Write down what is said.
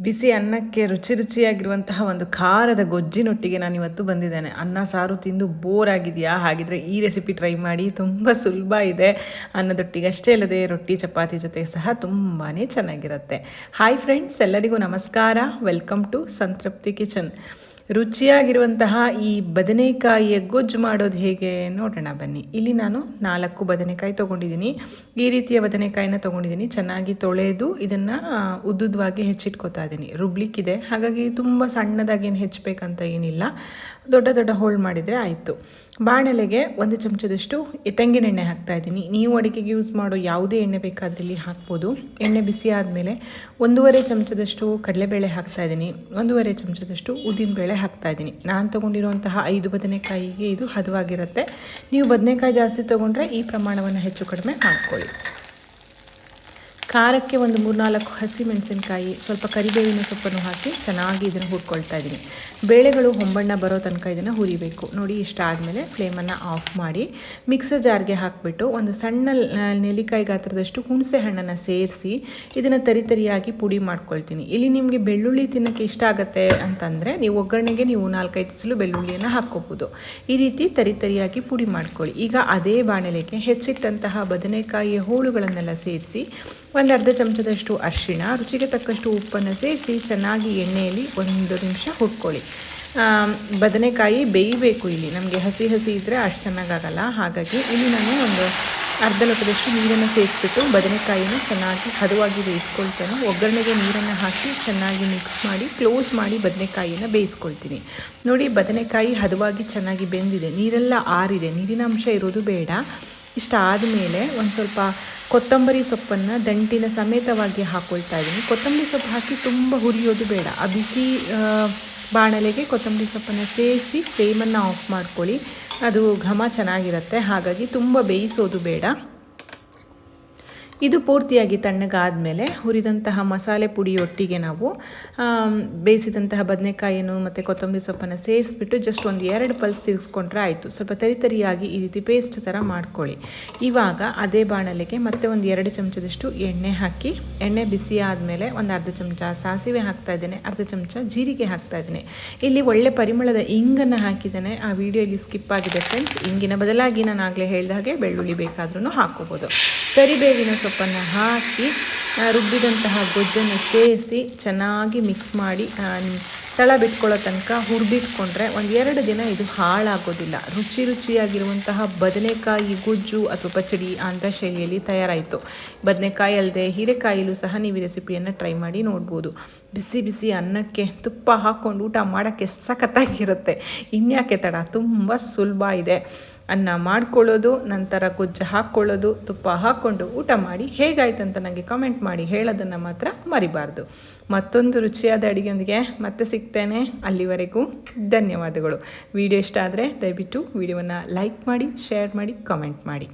ಬಿಸಿ ಅನ್ನಕ್ಕೆ ರುಚಿ ರುಚಿಯಾಗಿರುವಂತಹ ಒಂದು ಖಾರದ ಗೊಜ್ಜಿನೊಟ್ಟಿಗೆ ನಾನು ಇವತ್ತು ಬಂದಿದ್ದೇನೆ. ಅನ್ನ, ಸಾರು ತಿಂದು ಬೋರ್ ಆಗಿದೆಯಾ? ಹಾಗಿದ್ರೆ ಈ ರೆಸಿಪಿ ಟ್ರೈ ಮಾಡಿ. ತುಂಬ ಸುಲಭ ಇದೆ. ಅನ್ನದೊಟ್ಟಿಗೆ ಅಷ್ಟೇ ಅಲ್ಲದೆ ರೊಟ್ಟಿ, ಚಪಾತಿ ಜೊತೆಗೆ ಸಹ ತುಂಬಾ ಚೆನ್ನಾಗಿರುತ್ತೆ. ಹಾಯ್ ಫ್ರೆಂಡ್ಸ್ ಎಲ್ಲರಿಗೂ ನಮಸ್ಕಾರ. ವೆಲ್ಕಮ್ ಟು ಸಂತೃಪ್ತಿ ಕಿಚನ್ ರುಚಿಯಾಗಿರುವಂತಹ ಈ ಬದನೆಕಾಯಿಯ ಗೊಜ್ಜು ಮಾಡೋದು ಹೇಗೆ ನೋಡೋಣ ಬನ್ನಿ. ಇಲ್ಲಿ ನಾನು ನಾಲ್ಕು ಬದನೆಕಾಯಿ ತೊಗೊಂಡಿದ್ದೀನಿ. ಈ ರೀತಿಯ ಬದನೆಕಾಯಿನ ತೊಗೊಂಡಿದ್ದೀನಿ. ಚೆನ್ನಾಗಿ ತೊಳೆದು ಇದನ್ನು ಉದ್ದುದ್ವಾಗಿ ಹೆಚ್ಚಿಟ್ಕೋತಾ ಇದ್ದೀನಿ. ರುಬ್ಲಿಕ್ಕಿದೆ. ಹಾಗಾಗಿ ತುಂಬ ಸಣ್ಣದಾಗಿ ಏನು ಹೆಚ್ಚಬೇಕಂತ ಏನಿಲ್ಲ. ದೊಡ್ಡ ದೊಡ್ಡ ಹೋಳು ಮಾಡಿದರೆ ಆಯಿತು. ಬಾಣಲೆಗೆ ಒಂದು ಚಮಚದಷ್ಟು ತೆಂಗಿನೆಣ್ಣೆ ಹಾಕ್ತಾ ಇದ್ದೀನಿ. ನೀವು ಅಡಿಗೆಗೆ ಯೂಸ್ ಮಾಡೋ ಯಾವುದೇ ಎಣ್ಣೆ ಬೇಕಾದರೆ ಇಲ್ಲಿ ಹಾಕ್ಬೋದು. ಎಣ್ಣೆ ಬಿಸಿ ಆದಮೇಲೆ ಒಂದೂವರೆ ಚಮಚದಷ್ಟು ಕಡಲೆಬೇಳೆ ಹಾಕ್ತಾ ಇದ್ದೀನಿ. ಒಂದೂವರೆ ಚಮಚದಷ್ಟು ಉದ್ದಿನಬೇಳೆ ಹಾಕ್ತಾ ಇದ್ದೀನಿ. ನಾನು ತೊಗೊಂಡಿರುವಂತಹ ಐದು ಬದನೆಕಾಯಿಗೆ ಇದು ಹದವಾಗಿರುತ್ತೆ. ನೀವು ಬದನೆಕಾಯಿ ಜಾಸ್ತಿ ತೊಗೊಂಡ್ರೆ ಈ ಪ್ರಮಾಣವನ್ನು ಹೆಚ್ಚು ಕಡಿಮೆ ಮಾಡ್ಕೊಳ್ಳಿ. ಖಾರಕ್ಕೆ ಒಂದು ಮೂರ್ನಾಲ್ಕು ಹಸಿ ಮೆಣಸಿನಕಾಯಿ, ಸ್ವಲ್ಪ ಕರಿಬೇವಿನ ಸೊಪ್ಪನ್ನು ಹಾಕಿ ಚೆನ್ನಾಗಿ ಇದನ್ನು ಹುರ್ಕೊಳ್ತಾ ಇದ್ದೀನಿ. ಬೇಳೆಗಳು ಹೊಂಬಣ್ಣ ಬರೋ ತನಕ ಇದನ್ನು ಹುರಿಬೇಕು. ನೋಡಿ, ಇಷ್ಟ ಆದಮೇಲೆ ಫ್ಲೇಮನ್ನು ಆಫ್ ಮಾಡಿ ಮಿಕ್ಸರ್ ಜಾರ್ಗೆ ಹಾಕಿಬಿಟ್ಟು ಒಂದು ಸಣ್ಣ ನೆಲ್ಲಿಕಾಯಿ ಗಾತ್ರದಷ್ಟು ಹುಣಸೆ ಹಣ್ಣನ್ನು ಸೇರಿಸಿ ಇದನ್ನು ತರಿತರಿಯಾಗಿ ಪುಡಿ ಮಾಡ್ಕೊಳ್ತೀನಿ. ಇಲ್ಲಿ ನಿಮಗೆ ಬೆಳ್ಳುಳ್ಳಿ ತಿನ್ನೋಕ್ಕೆ ಇಷ್ಟ ಆಗುತ್ತೆ ಅಂತಂದರೆ ನೀವು ಒಗ್ಗರಣೆಗೆ ನೀವು ನಾಲ್ಕೈದು ಸಲ ಬೆಳ್ಳುಳ್ಳಿಯನ್ನು ಹಾಕ್ಕೋಬೋದು. ಈ ರೀತಿ ತರಿತರಿಯಾಗಿ ಪುಡಿ ಮಾಡ್ಕೊಳ್ಳಿ. ಈಗ ಅದೇ ಬಾಣಲೆಗೆ ಹೆಚ್ಚಿಟ್ಟಂತಹ ಬದನೆಕಾಯಿಯ ಹೋಳುಗಳನ್ನೆಲ್ಲ ಸೇರಿಸಿ ಒಂದು ಅರ್ಧ ಚಮಚದಷ್ಟು ಅರಿಶಿಣ, ರುಚಿಗೆ ತಕ್ಕಷ್ಟು ಉಪ್ಪನ್ನು ಸೇರಿಸಿ ಚೆನ್ನಾಗಿ ಎಣ್ಣೆಯಲ್ಲಿ ಒಂದು ನಿಮಿಷ ಹುಟ್ಕೊಳ್ಳಿ ಬದನೆಕಾಯಿ ಬೇಯಬೇಕು ಇಲ್ಲಿ. ನಮಗೆ ಹಸಿ ಹಸಿ ಇದ್ದರೆ ಅಷ್ಟು ಚೆನ್ನಾಗಾಗಲ್ಲ. ಹಾಗಾಗಿ ಇಲ್ಲಿ ನಾನು ಒಂದು ಅರ್ಧ ಲೋಟದಷ್ಟು ನೀರನ್ನು ಸೇರಿಸ್ಬಿಟ್ಟು ಬದನೆಕಾಯಿನ ಚೆನ್ನಾಗಿ ಹದವಾಗಿ ಬೇಯಿಸ್ಕೊಳ್ತೇನೆ. ಒಗ್ಗರಣೆಗೆ ನೀರನ್ನು ಹಾಕಿ ಚೆನ್ನಾಗಿ ಮಿಕ್ಸ್ ಮಾಡಿ ಕ್ಲೋಸ್ ಮಾಡಿ ಬದನೆಕಾಯಿಯನ್ನು ಬೇಯಿಸ್ಕೊಳ್ತೀನಿ. ನೋಡಿ, ಬದನೆಕಾಯಿ ಹದವಾಗಿ ಚೆನ್ನಾಗಿ ಬೆಂದಿದೆ. ನೀರೆಲ್ಲ ಆರಿದೆ. ನೀರಿನ ಅಂಶ ಇರೋದು ಬೇಡ. ಇಷ್ಟ ಆದಮೇಲೆ ಒಂದು ಸ್ವಲ್ಪ ಕೊತ್ತಂಬರಿ ಸೊಪ್ಪನ್ನು ದಂಟಿನ ಸಮೇತವಾಗಿ ಹಾಕ್ಕೊಳ್ತಾ ಇದ್ದೀನಿ. ಕೊತ್ತಂಬರಿ ಸೊಪ್ಪು ಹಾಕಿ ತುಂಬ ಹುರಿಯೋದು ಬೇಡ. ಆ ಬಿಸಿ ಬಾಣಲೆಗೆ ಕೊತ್ತಂಬರಿ ಸೊಪ್ಪನ್ನು ಸೇರಿಸಿ ಫ್ಲೇಮನ್ನು ಆಫ್ ಮಾಡ್ಕೊಳ್ಳಿ. ಅದು ಘಮ ಚೆನ್ನಾಗಿರುತ್ತೆ. ಹಾಗಾಗಿ ತುಂಬ ಬೇಯಿಸೋದು ಬೇಡ. ಇದು ಪೂರ್ತಿಯಾಗಿ ತಣ್ಣಗಾದಮೇಲೆ ಹುರಿದಂತಹ ಮಸಾಲೆ ಪುಡಿಯೊಟ್ಟಿಗೆ ನಾವು ಬೇಯಿಸಿದಂತಹ ಬದನೆಕಾಯಿಯನ್ನು ಮತ್ತು ಕೊತ್ತಂಬರಿ ಸೊಪ್ಪನ್ನು ಸೇರಿಸ್ಬಿಟ್ಟು ಜಸ್ಟ್ ಒಂದು ಎರಡು ಪಲ್ಸ್ ತಿರುಗಿಸ್ಕೊಂಡ್ರೆ ಆಯಿತು. ಸ್ವಲ್ಪ ತರಿತರಿಯಾಗಿ ಈ ರೀತಿ ಪೇಸ್ಟ್ ಥರ ಮಾಡ್ಕೊಳ್ಳಿ. ಇವಾಗ ಅದೇ ಬಾಣಲೆಗೆ ಮತ್ತೆ ಒಂದು ಎರಡು ಚಮಚದಷ್ಟು ಎಣ್ಣೆ ಹಾಕಿ, ಎಣ್ಣೆ ಬಿಸಿ ಆದಮೇಲೆ ಒಂದು ಅರ್ಧ ಚಮಚ ಸಾಸಿವೆ ಹಾಕ್ತಾ ಇದ್ದೇನೆ, ಅರ್ಧ ಚಮಚ ಜೀರಿಗೆ ಹಾಕ್ತಾ ಇದ್ದೇನೆ. ಇಲ್ಲಿ ಒಳ್ಳೆ ಪರಿಮಳದ ಇಂಗನ್ನು ಹಾಕಿದ್ದೇನೆ. ಆ ವಿಡಿಯೋ ಇಲ್ಲಿ ಸ್ಕಿಪ್ ಆಗಿದೆ ಫ್ರೆಂಡ್ಸ್ ಇಂಗಿನ ಬದಲಾಗಿ ನಾನು ಆಗಲೇ ಹೇಳಿದ ಹಾಗೆ ಬೆಳ್ಳುಳ್ಳಿ ಬೇಕಾದ್ರೂ ಹಾಕ್ಕೋಬೋದು. ಕರಿಬೇವಿನ ಸೊಪ್ಪನ್ನು ಹಾಕಿ ರುಬ್ಬಿದಂತಹ ಗೊಜ್ಜನ್ನು ಸೇರಿಸಿ ಚೆನ್ನಾಗಿ ಮಿಕ್ಸ್ ಮಾಡಿ ತಳ ಬಿಟ್ಕೊಳ್ಳೋ ತನಕ ಹುರ್ಬಿಟ್ಕೊಂಡ್ರೆ ಒಂದು ಎರಡು ದಿನ ಇದು ಹಾಳಾಗೋದಿಲ್ಲ. ರುಚಿ ರುಚಿಯಾಗಿರುವಂತಹ ಬದನೆಕಾಯಿ ಗೊಜ್ಜು ಅಥವಾ ಪಚಡಿ ಅಂತ ಶೈಲಿಯಲ್ಲಿ ತಯಾರಾಯಿತು. ಬದನೆಕಾಯಿ ಅಲ್ಲದೆ ಹೀರೆಕಾಯಿಲೂ ಸಹ ನೀವು ರೆಸಿಪಿಯನ್ನು ಟ್ರೈ ಮಾಡಿ ನೋಡ್ಬೋದು. ಬಿಸಿ ಬಿಸಿ ಅನ್ನಕ್ಕೆ ತುಪ್ಪ ಹಾಕ್ಕೊಂಡು ಊಟ ಮಾಡೋಕ್ಕೆ ಸಖತ್ತಾಗಿರುತ್ತೆ. ಇನ್ಯಾಕೆ ತಡ? ತುಂಬ ಸುಲಭ ಇದೆ. ಅನ್ನ ಮಾಡ್ಕೊಳ್ಳೋದು, ನಂತರ ಗೊಜ್ಜು ಹಾಕ್ಕೊಳ್ಳೋದು, ತುಪ್ಪ ಹಾಕ್ಕೊಂಡು ಊಟ ಮಾಡಿ ಹೇಗಾಯ್ತಂತ ನನಗೆ ಕಮೆಂಟ್ ಮಾಡಿ ಹೇಳೋದನ್ನು ಮಾತ್ರ ಮರಿಬಾರ್ದು. ಮತ್ತೊಂದು ರುಚಿಯಾದ ಅಡುಗೆಯೊಂದಿಗೆ ಮತ್ತೆ ಸಿಗ್ತೇನೆ. ಅಲ್ಲಿವರೆಗೂ ಧನ್ಯವಾದಗಳು. ವಿಡಿಯೋ ಇಷ್ಟ ಆದರೆ ದಯವಿಟ್ಟು ವಿಡಿಯೋವನ್ನು ಲೈಕ್ ಮಾಡಿ ಶೇರ್ ಮಾಡಿ ಕಮೆಂಟ್ ಮಾಡಿ.